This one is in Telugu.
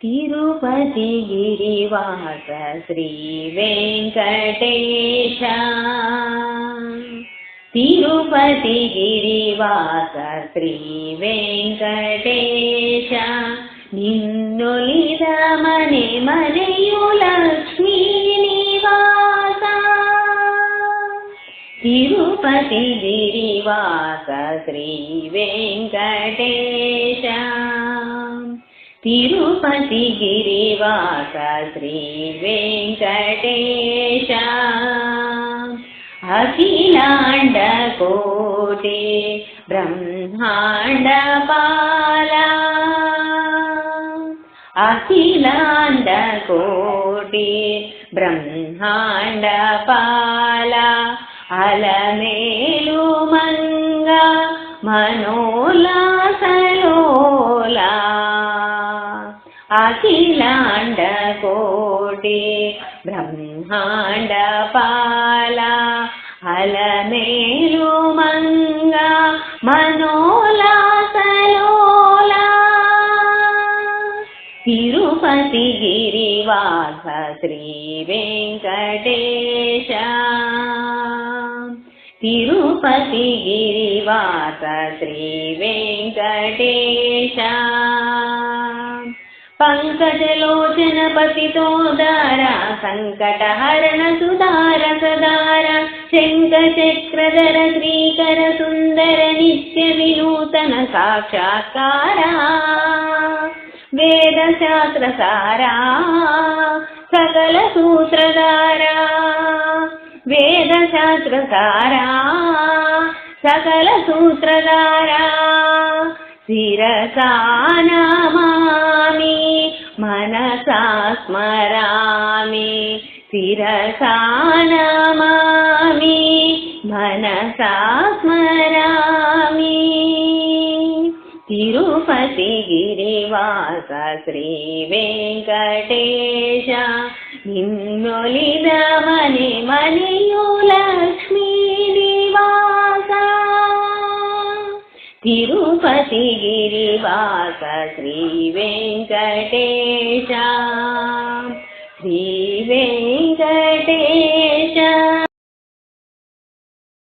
తిరుపతి గిరివాస శ్రీ వెంకటేశ తిరుపతి గిరివాస శ్రీ వెంకటేశ నిన్నొలిదమని మನೆಯು లక్ష్మీ నివాస తిరుపతి గిరివాస శ్రీ వెంకటేశ అఖిలాండ కోటి బ్రహ్మాండ పాల అఖిలాండ కోటి బ్రహ్మాండ పాల అలమేలు మంగ మనోలాసలో అఖిలాండ కోటి బ్రహ్మాండ పాల అలమేలు మంగ మనోలాసలోల తిరుపతి గిరివాస శ్రీ వెంకటేశ తిరుపతి గిరివాస శ్రీ వెంకటేశ పంకజలోచన పతితోదార సంకటహరణ సుధార సదార శంఖ చక్రధర శ్రీకర సుందర నిత్య వినూతన సాక్షాత్కారా వేద శాస్త్ర సారా మనసా స్మరామి శిరసానమామి మనసా స్మరామి తిరుపతి గిరివాస శ్రీ వెంకటేశ నిన్నొలిదమని तिरुपतिगिरिवास श्रीवेङ्कटेश श्रीवेङ्कटेश।